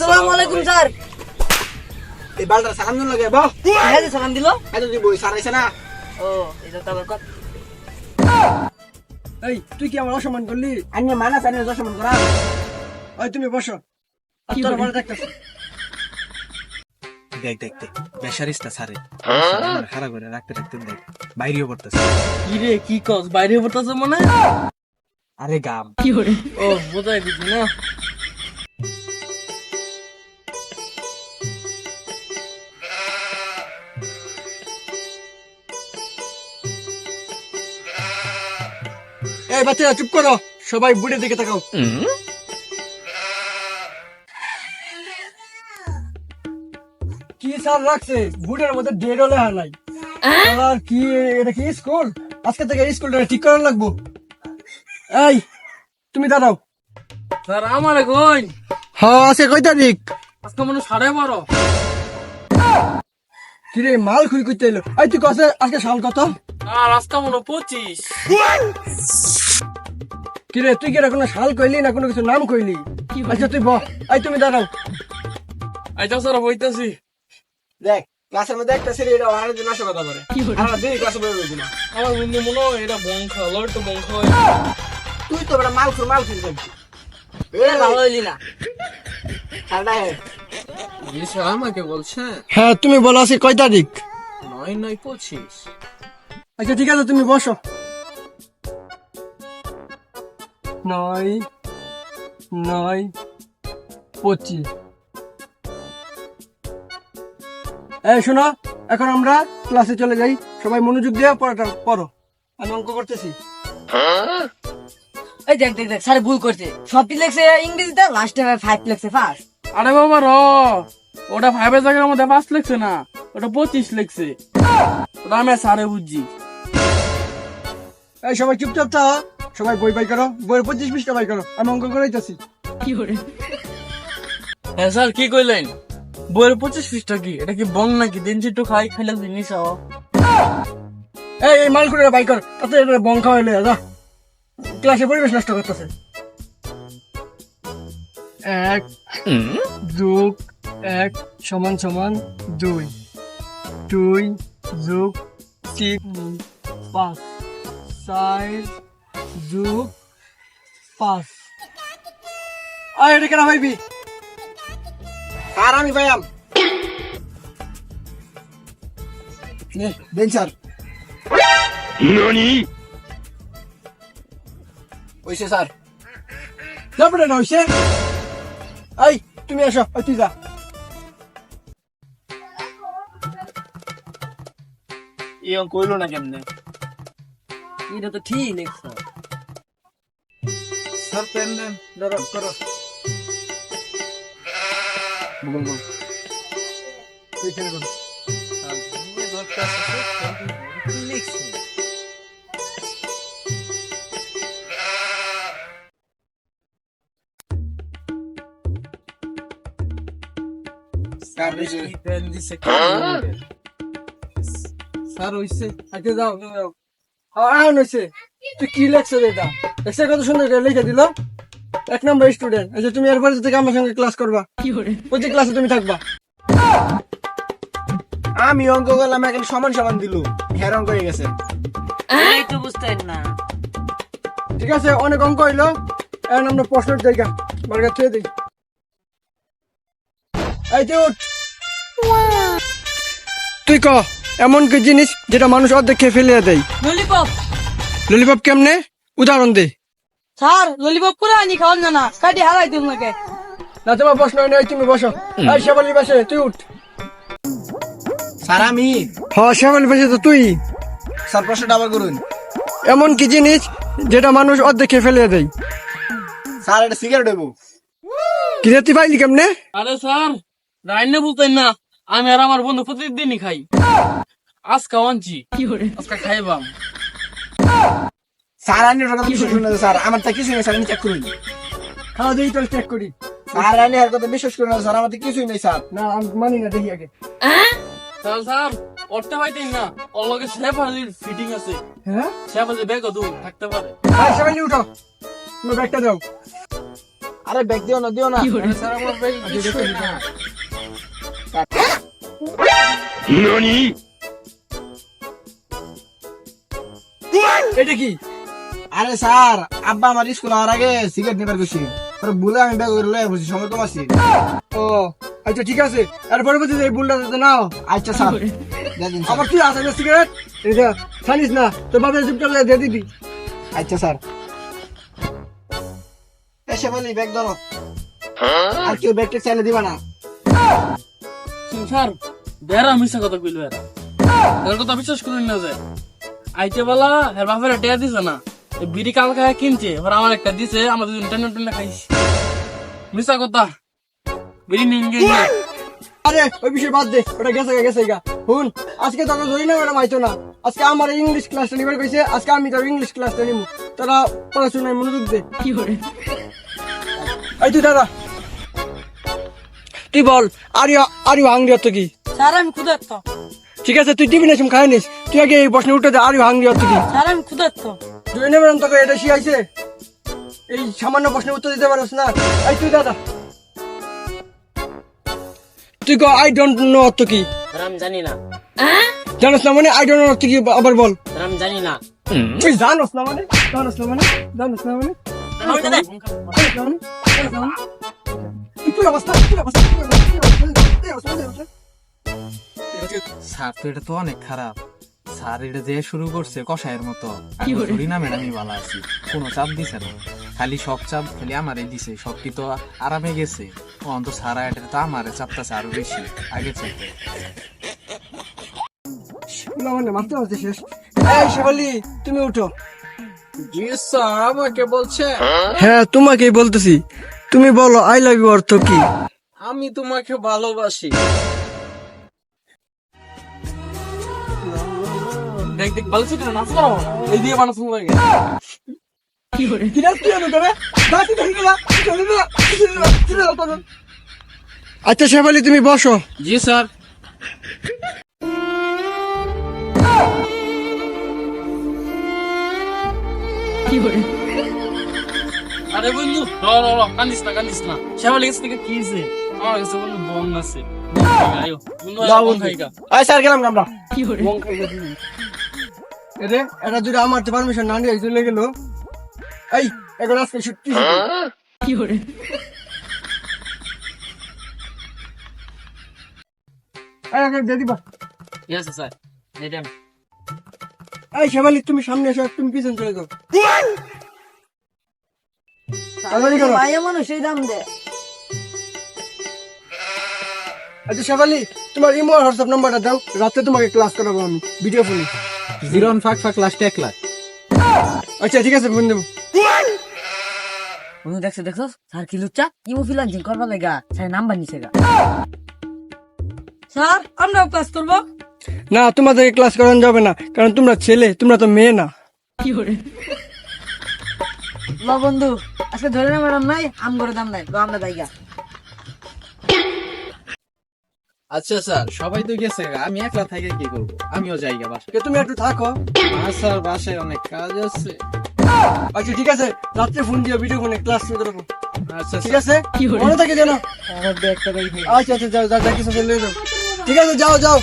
আসসালামু আলাইকুম স্যার। এই বালটা সালাম দিন লাগে বাহ। হ্যাঁ! সালাম দিল? এত তুই বই সার না। ও এটা তো আবার কথা এই তুই কি আমার অসম্মান করলি? আন্য মানাস আন্য দশমন করা। ওই তুমি বসো। কি তোর বড় দেখতেছি দেখ দেখ দেখ বেসারিস্তা সারে খারাপ করে রাখতে রাখতে দেখ বাইরেও পড়তেছে। কি রে কি কস? বাইরে পড়তেছে মনে? আরে গাম। কি করে ও বোঝাই দিছি না? এই বাচ্চারা চুপ করো। সবাই বুড়ের দিকে তাকাও। কি স্যার রাখছে? বুড়ের মধ্যে ডেড হলে আর আর কি এটা কি স্কুল? আজকে থেকে স্কুলটা ঠিক করার লাগবো। এই তুমি দাঁড়াও। স্যার আমারে কই হ্যাঁ তারিখ? আজকে মনে সাড়ে বারো। কিরে মাল খুই করতে এলো? এই তুই আজকে সাল কত? আর আজকে মনে পঁচিশ। কিরে তুই কি এটা কোনো সাল কইলি না কোনো কিছু নাম কইলি? আচ্ছা তুই বহ এই তুমি দাঁড়াও। আইতা স্যার বইতাছি। দেখ ক্লাসের মধ্যে একটা ছেলে এটা আর দিন আসে কথা বলে। আর দুই ক্লাসে বই না। আমার বন্ধু মনে হয় এটা বংশা তো বংশা তুই তো বড় মাল খুর মাল খুর যাবি এ ভালো হইলি না। ঠান্ডা হে আমাকে বলছে? হ্যাঁ তুমি বলো আজকে কয় তারিখ? নয় নয় পঁচিশ। আচ্ছা ঠিক আছে তুমি বসো। নয় নয় পঁচিশ। এই শোনো এখন আমরা ক্লাসে চলে যাই। সবাই মনোযোগ দিয়ে পড়াটা পড়ো। আমি অঙ্ক করতেছি। এই দেখ দেখ দেখ স্যার ভুল করছে। সবটি লেখছে ইংরেজিতে লাস্টে ফাইভ লেখছে ফার্স্ট আরে বাবা র। ওটা ফাইভের জায়গার মধ্যে পাঁচ লিখছে না। ওটা পঁচিশ লিখছে। ওটা আমি সারে বুঝছি। এই সবাই চুপচাপ থাও। সবাই বই বাই করো বইয়ের পঁচিশ পৃষ্ঠা বাই করো আমি অঙ্ক করাইতেছি। হ্যাঁ স্যার কি কইলেন? বইয়ের পঁচিশ পৃষ্ঠা কি? এটা কি বং নাকি? দিন চিট্টু খাই খাইলে জিনিস এই এই মাল করে বাই কর তাতে এটা বং খাওয়া হইলে যা। ক্লাসে পরিবেশ নষ্ট করতেছে। এক যোগ এক সমান সমান দুই। দুই যোগ তিন পাঁচ। চার যোগ পাঁচ। আয় এটা কেনা ভাইবি আর আমি ভাইয়াম নে দেন স্যার ওইসে স্যার। না হইছে। এই তুমি আসো ওই তুই যা। এই অঙ্ক হইল না কেমনে? এটা তো ঠিক লেখছে স্যার পেন দেন ধরো করো বল বল এইখানে করো স্যার হইছে আগে যাও যাও হইছে তুই কি লেখছ এটা? দেখছে কত সুন্দর লিখে দিল। এক নম্বর স্টুডেন্ট এই যে তুমি এরপরে থেকে আমার সঙ্গে ক্লাস করবা। প্রতি ক্লাসে তুমি থাকবা। আমি অঙ্ক করলাম এখন সমান সমান দিল। হের অঙ্ক হয়ে গেছে। এই তো বুঝতেন না। ঠিক আছে অনেক অঙ্ক হইল। এখন আমরা প্রশ্নের জায়গা বার্গার থুয়ে দিই। এই তুই উঠ। তুই ক এমন কি জিনিস যেটা মানুষ অর্ধেক খেয়ে ফেলিয়ে দেয়? ললিপপ! ললিপপ কেমনে? উদাহরণ দে। স্যার ললিপপ করে আনি খাওয়ান না না কাটি হারাই দিন নাকি না তোমার প্রশ্ন নেই তুমি বসো। এই শেফালি পাশে তুই উঠ। স্যার আমি। হ্যাঁ শেফালি পাশে তো তুই। স্যার প্রশ্নটা আবার করুন। এমন কি জিনিস যেটা মানুষ অর্ধেক খেয়ে ফেলিয়ে দেয়? স্যার এটা সিগারেট হইব। কি রে তুই পাইলি কেমনে? আরে স্যার রাইনে বলতেন না আমি আর আমার বন্ধু প্রতিদিনই খাই। আজকে আনছি আজকে খাইবাম। স্যার আনি কথা বিশ্বাস করুন না স্যার। আমার তা কিছুই নেই স্যার আমি চেক করুন খাওয়া দিই চল চেক করি। স্যার আনি আর কথা বিশ্বাস করুন না স্যার আমার তো কিছুই নেই স্যার। না আমি মানি না দেখি আগে। স্যার স্যার পড়তে পাইতেন না। ওর লগে শেফালির ফিটিং আছে। হ্যাঁ? শেফালি ব্যাগ দুই থাকতে পারে। এই শেফালি উঠো। তুমি ব্যাগটা দাও। আরে ব্যাগ দিও না দিও না। স্যার আমার ব্যাগ কিছুই না। এটা কি? আরে স্যার আব্বা আমার স্কুল হওয়ার আগে সিগারেট নিবার গেছি পরে ভুলে আমি ব্যাগ করে লয়ে বসি সময় কম আছি। ও আচ্ছা ঠিক আছে আর পরবর্তীতে এই বুলটা যাতে নাও। আচ্ছা স্যার আবার তুই আছে না সিগারেট এটা জানিস না তোর বাপের চুপটা দিয়ে দিবি। আচ্ছা স্যার। এসে বলি ব্যাগ ধরো। আর কেউ ব্যাগ টেক চাইলে দিবা না। স্যার বেড়া মিশা কথা কইল এরা। এর কথা বিশ্বাস করেন না যে আইতে বলা এর বাপের টেয়া দিছে না। এই বিড়ি কাল খায় কিনছে ওরা আমার একটা দিছে আমরা দুজন টেনে টেনে খাইছি। মিশা কথা বিড়ি নিন আরে ওই বিষয় বাদ দে ওটা গেছে গা, গেছে গা। হুন আজকে তোকে ধরি না ওটা মাইতো না। আজকে আমার ইংলিশ ক্লাসটা নিবার কইছে আজকে আমি তোর ইংলিশ ক্লাসটা নিব তোরা পড়াশোনায় মনোযোগ দে। কি করে? এই তুই দাদা তুই বল আর আর হাংরি অর্থ কি? স্যার আমি ক্ষুধার্ত। ঠিক আছে তুই টিভি নেছিম খাই নিস। তুই আগে এই প্রশ্ন উঠে দে আর হাংরি অর্থ কি? স্যার আমি ক্ষুধার্ত। তুই নেবেন তোকে এটা এই সামান্য প্রশ্নের উত্তর দিতে পারছ না। এই তুই দাদা। তুই কো আই ডোন্ট নো অর্থ কি? আমি জানি না। জানোস না মানে আই ডোন্ট নো অর্থ কি আবার বল। আমি জানি না। তুই জানোস না মানে? জানোস না মানে? জানোস না মানে? তুই অবস্থা, তুই অবস্থা, তুই অবস্থা। স্যার এটা তো অনেক খারাপ। স্যার এটা যে শুরু করছে কষায়ের মতো। আমি ধরি না ম্যাডামই ভালো আছি। কোনো চাপ দিছে না। খালি সব চাপ খালি আমারই দিছে। সব কি তো আরামে গেছে। অন্ত সারা এটা তো আমারে আরও বেশি। আগে চাইতে মানে মারতে মারতে শেষ। এই শেফালি তুমি উঠো। জি স্যার আমাকে বলছে। হ্যাঁ তোমাকেই বলতেছি। তুমি বলো আই লাভ ইউ অর্থ কি? আমি তোমাকে ভালোবাসি। দেখ দেখ ভালো ছিল না আসলো এই দিয়ে বানানো লাগে। কিরা? তুই করে দাঁতি ধরে গেলা চলে না চলে না আচ্ছা শেফালি তুমি বসো। জি স্যার। কি করে? আরে বন্ধু র র র কান্দিস না কান্দিস না। শ্যামালি কাছ থেকে কি হয়েছে আমার কাছে বন্ধু বম আছে। আয়ো। স্যার গেলাম আমরা। কি করে? এরে এটা যদি আমার তো পারমিশন না নিয়ে চলে গেল। এই এখন আজকে ছুটি কি করে এই শেফালি তুমি সামনে এসো তুমি পিছন চলে যাও। মানুষ এই দাম আচ্ছা শেফালি তোমার ইমো আর হোয়াটসঅ্যাপ নাম্বারটা দাও। রাতে তোমাকে ক্লাস করাবো আমি ভিডিও ফোনে জিরো ফাঁক ফাঁক লাস্টে এক লাখ। আচ্ছা ঠিক আছে ফোন দেবো বন্ধু দেখছ দেখছ? স্যার কি লুচ্চা? ইমো ফিলান্সিং করবার লাগা। স্যার নাম্বার নিছে গা স্যার আমরাও ক্লাস করব? না তোমাদেরকে ক্লাস করানো যাবে না কারণ তোমরা ছেলে তোমরা তো মেয়ে না। কি করে? ল বন্ধু আজকে ধরে না ম্যাডাম নাই আম করে দাম নাই। ল আমরা জায়গা আচ্ছা স্যার সবাই তো গেছে আমি একলা থেকে কি করব? আমিও যাই গা বাসা তুমি একটু থাকো। আর স্যার বাসায় অনেক কাজ আছে। আচ্ছা ঠিক আছে। রাত্রে ফোন দিয়ে ভিডিও ফোনে ক্লাস শুরু করব। আচ্ছা ঠিক আছে? কি মনে থাকে যেন। আমার ব্যাগটা আচ্ছা আচ্ছা যাও যাও যা কিছু যাও ঠিক আছে যাও যাও।